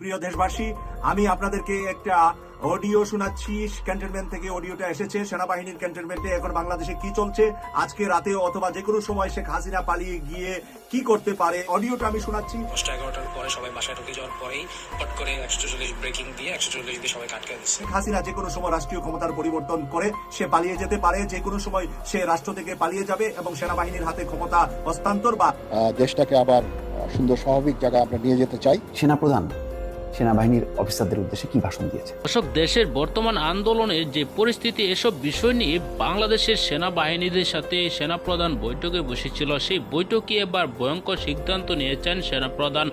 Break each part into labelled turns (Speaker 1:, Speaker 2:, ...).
Speaker 1: প্রিয় দেশবাসী আমি আপনাদেরকে একটা অডিও শোনাচ্ছি। ক্যান্টনমেন্ট থেকে অডিওটা এসেছে। সেনাবাহিনীর ক্যান্টনমেন্টে এখন বাংলাদেশে কি চলছে আজকে রাতে অথবা যে কোনো সময় শেখ হাসিনা পালিয়ে গিয়ে কি করতে পারে অডিওটা আমি শোনাচ্ছি।
Speaker 2: দশটা এগারোটার পরে সবাই বাসায় ঢুকে যাওয়ার পরেই হট করে একশো চল্লিশ ব্রেকিং দিয়ে একশো চল্লিশ দিয়ে সবাই আটকে দিচ্ছে।
Speaker 1: শেখ হাসিনা যে কোনো সময় রাষ্ট্রীয় ক্ষমতার পরিবর্তন করে সে পালিয়ে যেতে পারে যে কোনো সময় সে রাষ্ট্র থেকে পালিয়ে যাবে এবং সেনাবাহিনীর হাতে ক্ষমতা হস্তান্তর বা
Speaker 3: আহ, দেশটাকে আবার সুন্দর স্বাভাবিক জায়গায় আমরা নিয়ে যেতে চাই।
Speaker 4: সেনাপ্রধান সেনাবাহিনীর অফিসারদের উদ্দেশ্যে কি ভাষণ দিয়েছে?
Speaker 5: দর্শক, দেশের বর্তমান আন্দোলনের যে পরিস্থিতি, এসব বিষয় নিয়ে বাংলাদেশের সেনাবাহিনীদের সাথে সেনাপ্রধান বৈঠকে বসেছিল। সেই বৈঠকে এবার ভয়ঙ্কর সিদ্ধান্ত নিয়েছেন সেনাপ্রধান।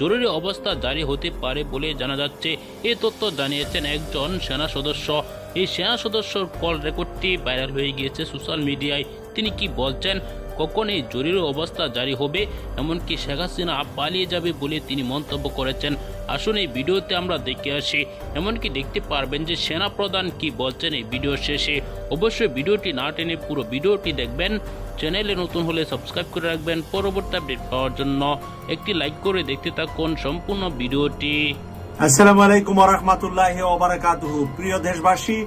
Speaker 5: জরুরি অবস্থা জারি হতে পারে বলে জানা যাচ্ছে। এ তথ্য জানিয়েছেন একজন সেনা সদস্য। এই সেনা সদস্যর কল রেকর্ডটি ভাইরাল হয়ে গিয়েছে সোশ্যাল মিডিয়ায়। তিনি কি বলছেন, কখন এই জরুরি অবস্থা জারি হবে? এমনকি শেখ হাসিনা পালিয়ে যাবে বলে তিনি মন্তব্য করেছেন। আসুন এই ভিডিওতে আমরা দেখে আসি। এমনকি দেখতে পারবেন যে সেনা প্রধান কি বলছেন এই ভিডিও শেষে। অবশ্যই ভিডিওটি না টেনে পুরো ভিডিওটি দেখবেন। চ্যানেলে নতুন হলে সাবস্ক্রাইব করে রাখবেন পরবর্তী আপডেট পাওয়ার জন্য। একটি লাইক করে দেখতে থাকুন সম্পূর্ণ ভিডিওটি।
Speaker 1: আসসালামু আলাইকুম রহমতুল্লাহ ওবরাকাতুহু প্রিয় দেশবাসী,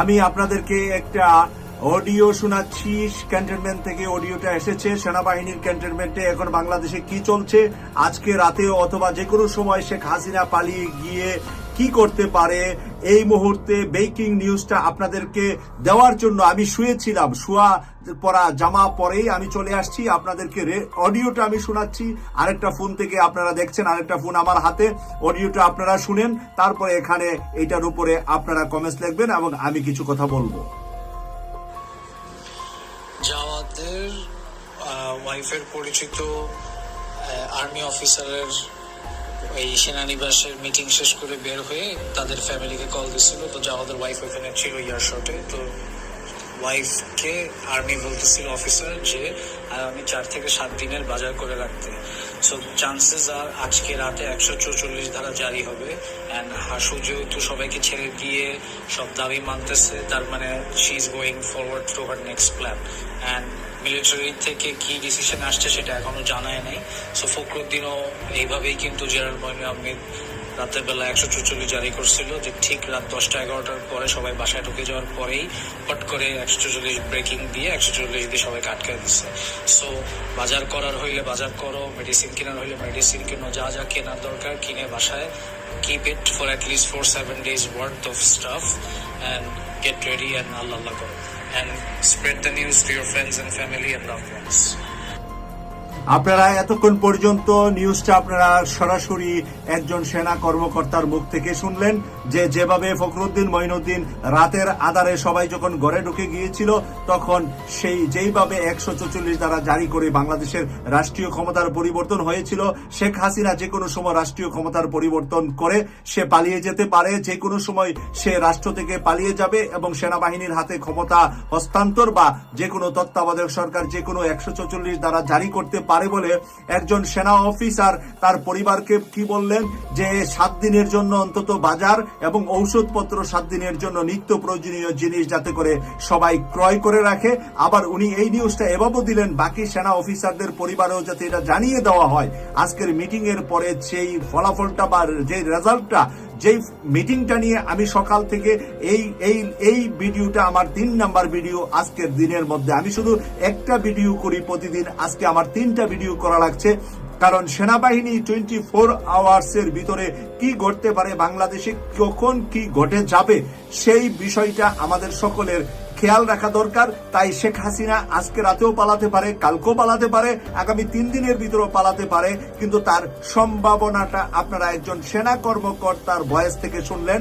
Speaker 1: আমি আপনাদেরকে একটা অডিও শোনাচ্ছি। ক্যান্টনমেন্ট থেকে অডিওটা এসেছে। সেনাবাহিনীর ক্যান্টনমেন্টে এখন বাংলাদেশে কি চলছে? আজকে রাতে অথবা যে কোনো সময় শেখ হাসিনা পালিয়ে গিয়ে কি করতে পারে? এই মুহূর্তে বেকিং নিউজটা আপনাদেরকে দেওয়ার জন্য আমি শুয়েছিলাম। শুয়া পরা জামা পরেই আমি চলে আসছি। আপনাদেরকে অডিওটা আমি শোনাচ্ছি। আরেকটা ফোন থেকে আপনারা দেখছেন, আরেকটা ফোন আমার হাতে। অডিওটা আপনারা শুনেন। তারপরে এখানে এটার উপরে আপনারা কমেন্টস লিখবেন এবং আমি কিছু কথা বলব।
Speaker 2: জাওয়াদের ওয়াইফের পরিচিত আর্মি অফিসারের এই সেনানিবাসের মিটিং শেষ করে বের হয়ে তাদের ফ্যামিলিকে কল দিছিল। তো যা আমাদের ওয়াইফ ওখানে ছিল ইয়ার শর্টে তো ওয়াইফকে আর্মি বলতেছিল অফিসার যে আগামী চার থেকে সাত দিনের বাজার করে রাখতে। সো চান্সেস আর আজকে রাতে একশো চৌচল্লিশ ধারা জারি হবে। অ্যান্ড হাসু যেহেতু সবাইকে ছেড়ে দিয়ে সব দাবি মানতেছে, তার মানে she is going forward to her next plan and military থেকে কি ডিসিশন আসছে সেটা এখনও জানায় নাই। সো ফখরুদ্দিনও এইভাবেই কিন্তু জেনারেল মহিন আহমেদ রাতের বেলা একশো চৌচল্লিশ জারি করছিল যে ঠিক রাত দশটা এগারোটার পরে সবাই বাসায় ঢুকে যাওয়ার পরেই হট করে একশো চল্লিশ ব্রেকিং দিয়ে একশো চল্লিশ দিয়ে সবাইকে আটকে দিচ্ছে সো বাজার করার হইলে বাজার করো মেডিসিন কেনার হইলে মেডিসিন কেনো, যা যা কেনার দরকার কিনে বাসায়। Keep it for at least four, seven days worth of stuff and get ready and Allah Allah করো। And spread the news to your friends and family and loved ones.
Speaker 1: আপনারা এতক্ষণ পর্যন্ত নিউজটা আপনারা সরাসরি একজন সেনা কর্মকর্তার মুখ থেকে শুনলেন, যে যেভাবে ফখরুদ্দিন, মঈনুদ্দিন রাতের আধারে সবাই যখন ঘরে ঢুকে গিয়েছিল, তখন সেই যেইভাবে একশো চৌচল্লিশ দ্বারা জারি করে বাংলাদেশের রাষ্ট্রীয় ক্ষমতার পরিবর্তন হয়েছিল, শেখ হাসিনা যে কোনো সময় রাষ্ট্রীয় ক্ষমতার পরিবর্তন করে সে পালিয়ে যেতে পারে, যে কোনো সময় সে রাষ্ট্র থেকে পালিয়ে যাবে এবং সেনাবাহিনীর হাতে ক্ষমতা হস্তান্তর বা যে কোনো তত্ত্বাবধায়ক সরকার যে কোনো একশো চৌচল্লিশ দ্বারা জারি করতে পারে। বলে একজন সেনা অফিসার তার পরিবারকে কি বললেন? যে সাত দিনের জন্য অন্তত বাজার এবং ঔষধপত্র সাত দিনের জন্য নিত্য প্রয়োজনীয় জিনিস যাতে করে সবাই ক্রয় করে রাখে। আবার উনি এই নিউজটা এভাবেও দিলেন, বাকি সেনা অফিসারদের পরিবারেও যাতে এটা জানিয়ে দেওয়া হয়। আজকের মিটিং এর পরে সেই ফলাফলটা বা যে রেজাল্টটা যেই মিটিংটা নিয়ে আমি সকাল থেকে এই এই এই ভিডিওটা আমার তিন নাম্বার ভিডিও আজকের দিনের মধ্যে, আমি শুধু একটা ভিডিও করি প্রতিদিন, আজকে আমার তিনটা ভিডিও করা লাগছে। কারণ সেনাবাহিনী টোয়েন্টি ফোর আওয়ার্সের ভিতরে কি ঘটতে পারে, বাংলাদেশে কখন কি ঘটে যাবে, সেই বিষয়টা আমাদের সকলের খেয়াল রাখা দরকার। তাই শেখ হাসিনা আজকে রাতেও পালাতে পারে, কালকেও পালাতে পারে, আগামী তিন দিনের ভিতরেও পালাতে পারে। কিন্তু তার সম্ভাবনাটা আপনারা একজন সেনা কর্মকর্তার ভয়েস থেকে শুনলেন।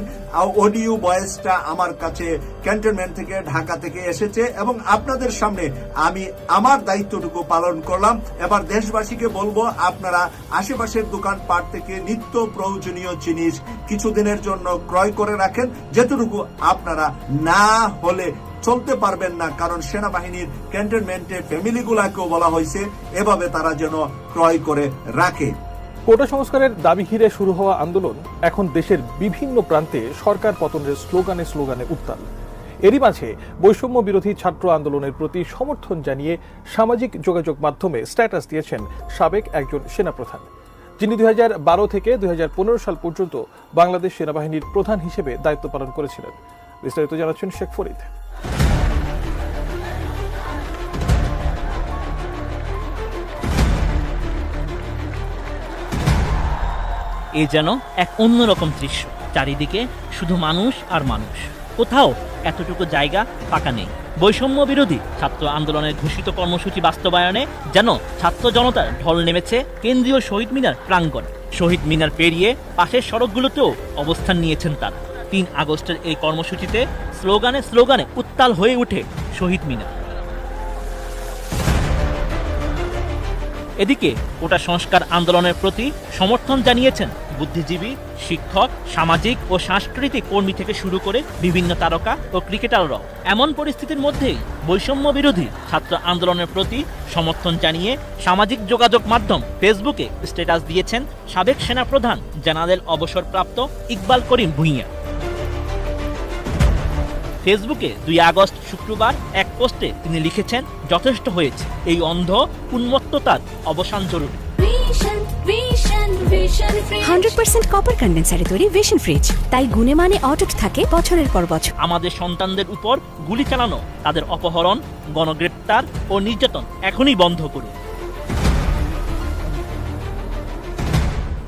Speaker 1: অডিও ভয়েসটা আমার কাছে ক্যান্টনমেন্ট থেকে, ঢাকা থেকে এসেছে এবং আপনাদের সামনে আমি আমার দায়িত্বটুকু পালন করলাম। এবার দেশবাসীকে বলব, আপনারা আশেপাশের দোকানপাট থেকে নিত্য প্রয়োজনীয় জিনিস কিছুদিনের জন্য ক্রয় করে রাখেন। যেটুকু আপনারা না হলে চলতে পারবেন না, কারণ সেনাবাহিনীর ক্যান্টনমেন্টে ফ্যামিলিগুলাকেও বলা হয়েছে, এভাবে তারা যেন ক্রয় করে রাখে।
Speaker 6: কোটা সংস্কারের দাবি ঘিরে শুরু হওয়া আন্দোলন এখন দেশের বিভিন্ন প্রান্তে সরকার পতনের স্লোগানে স্লোগানে উত্তাল। এরই মাঝে বৈষম্য বিরোধী ছাত্র আন্দোলনের প্রতি সমর্থন জানিয়ে সামাজিক যোগাযোগ মাধ্যমে স্ট্যাটাস দিয়েছেন সাবেক একজন সেনাপ্রধান, যিনি দুই হাজার বারো থেকে দুই হাজার পনেরো সাল পর্যন্ত বাংলাদেশ সেনাবাহিনীর প্রধান হিসেবে দায়িত্ব পালন করেছিলেন। বিস্তারিত জানাচ্ছেন শেখ ফরিদ।
Speaker 7: এ যেন এক অন্যরকম দৃশ্য। চারিদিকে শুধু মানুষ আর মানুষ। কোথাও এতটুকু জায়গা ফাঁকা নেই। বৈষম্য বিরোধী ছাত্র আন্দোলনের ঘোষিত কর্মসূচি বাস্তবায়নে যেন ছাত্র জনতার ঢল নেমেছে কেন্দ্রীয় শহীদ মিনার প্রাঙ্গণ। শহীদ মিনার পেরিয়ে পাশের সড়কগুলোতেও অবস্থান নিয়েছেন তারা। তিন আগস্টের এই কর্মসূচিতে স্লোগানে স্লোগানে উত্তাল হয়ে ওঠে শহীদ মিনার। এদিকে ওটা সংস্কার আন্দোলনের প্রতি সমর্থন জানিয়েছেন বুদ্ধিজীবী, শিক্ষক, সামাজিক ও সাংস্কৃতিক কর্মী থেকে শুরু করে বিভিন্ন তারকা ও ক্রিকেটাররাও এমন পরিস্থিতির মধ্যেই বৈষম্য বিরোধী ছাত্র আন্দোলনের প্রতি সমর্থন জানিয়ে সামাজিক যোগাযোগ মাধ্যম ফেসবুকে স্ট্যাটাস দিয়েছেন সাবেক সেনাপ্রধান জেনারেল অবসরপ্রাপ্ত ইকবাল করিম ভুঁইয়া। ফেসবুকে দুই আগস্ট শুক্রবার এক পোস্টে তিনি লিখেছেন, যথেষ্ট হয়েছে। এই অন্ধ উন্মত্ততার অবসান জরুরি।
Speaker 8: হান্ড্রেড পার্সেন্ট কপার কন্ডেন্সারে তৈরি ভিশন ফ্রিজ তাই গুণে মানে অটুট থাকে বছরের পর বছর।
Speaker 7: আমাদের সন্তানদের উপর গুলি চালানো তাদের অপহরণ গণগ্রেপ্তার ও নির্যাতন এখনই বন্ধ করুন।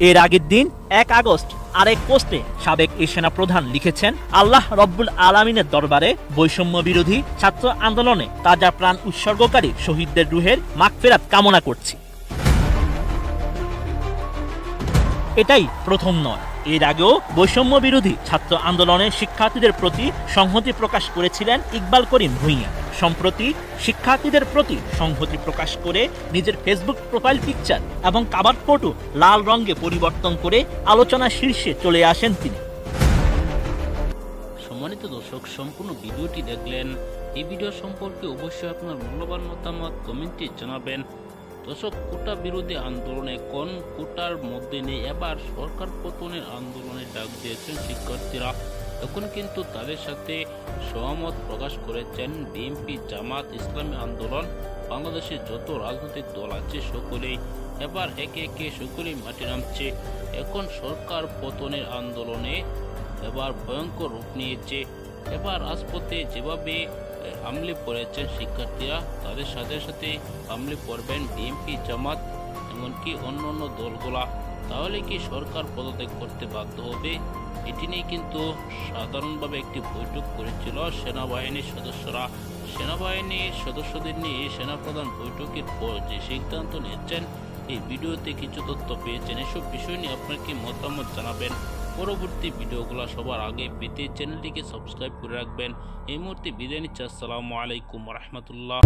Speaker 7: এর আগের দিন এক আগস্ট আরেক পোস্টে সাবেক এই সেনা প্রধান লিখেছেন আল্লাহ রব্বুল আলমিনের দরবারে বৈষম্য বিরোধী ছাত্র আন্দোলনে তাজা প্রাণ উৎসর্গকারী শহীদদের রুহের মাগফেরাত কামনা করছি। এটাই প্রথম নয়। এর আগেও বৈষম্য বিরোধী ছাত্র আন্দোলনে শিক্ষার্থীদের প্রতি সংহতি প্রকাশ করেছিলেন ইকবাল করিম ভুঁইয়া। সম্প্রতি শিক্ষার্থীদের প্রতি সংহতি প্রকাশ করে নিজের ফেসবুক প্রোফাইল পিকচার এবং কাবার ফটো লাল রঙে পরিবর্তন করে আলোচনা শীর্ষে চলে আসেন তিনি।
Speaker 5: সম্মানিত দর্শক, সম্পূর্ণ ভিডিওটি দেখলেন। এই ভিডিও সম্পর্কে অবশ্যই আপনার মূল্যবান মতামত কমেন্টে জানাবেন। দর্শক কোটা বিরোধী আন্দোলনে কোন কোটার মধ্যে নেই? এবার সরকার পতনের আন্দোলনে ডাক দিয়েছেন শিক্ষার্থীরা। এখন কিন্তু তাদের সাথে সহমত প্রকাশ করেছেন বিএনপি জামাত ইসলামী আন্দোলন। বাংলাদেশে যত রাজনৈতিক দল আছে সকলেই, এবার একে একে সকলেই মাঠে নামছে। এখন সরকার পতনের আন্দোলনে এবার ভয়ঙ্কর রূপ নিয়েছে। এবার রাজপথে যেভাবে এ, হামলে পড়েছেন শিক্ষার্থীরা। তাদের সাথে সাথে হামলে পড়বেন বিএনপি জামাত এমনকি অন্য অন্য দলগুলা। তাহলে কি সরকার পদত্যাগ করতে বাধ্য হবে? এটি নিয়ে কিন্তু সাধারণভাবে একটি বৈঠক করেছিল সেনাবাহিনীর সদস্যরা। সেনাবাহিনীর সদস্যদের নিয়ে সেনাপ্রধান বৈঠকের পর যে সিদ্ধান্ত নিয়েছেন এই ভিডিওতে কিছু তথ্য পেয়েছেন। এসব বিষয় নিয়ে আপনার কি মতামত জানাবেন? পরবর্তী ভিডিওগুলো সবার আগে পেতে চ্যানেলটিকে সাবস্ক্রাইব করে রাখবেন। এই মুহূর্তে বিদায় নিচ্ছি। আসসালামু আলাইকুম রহমতুল্লাহ।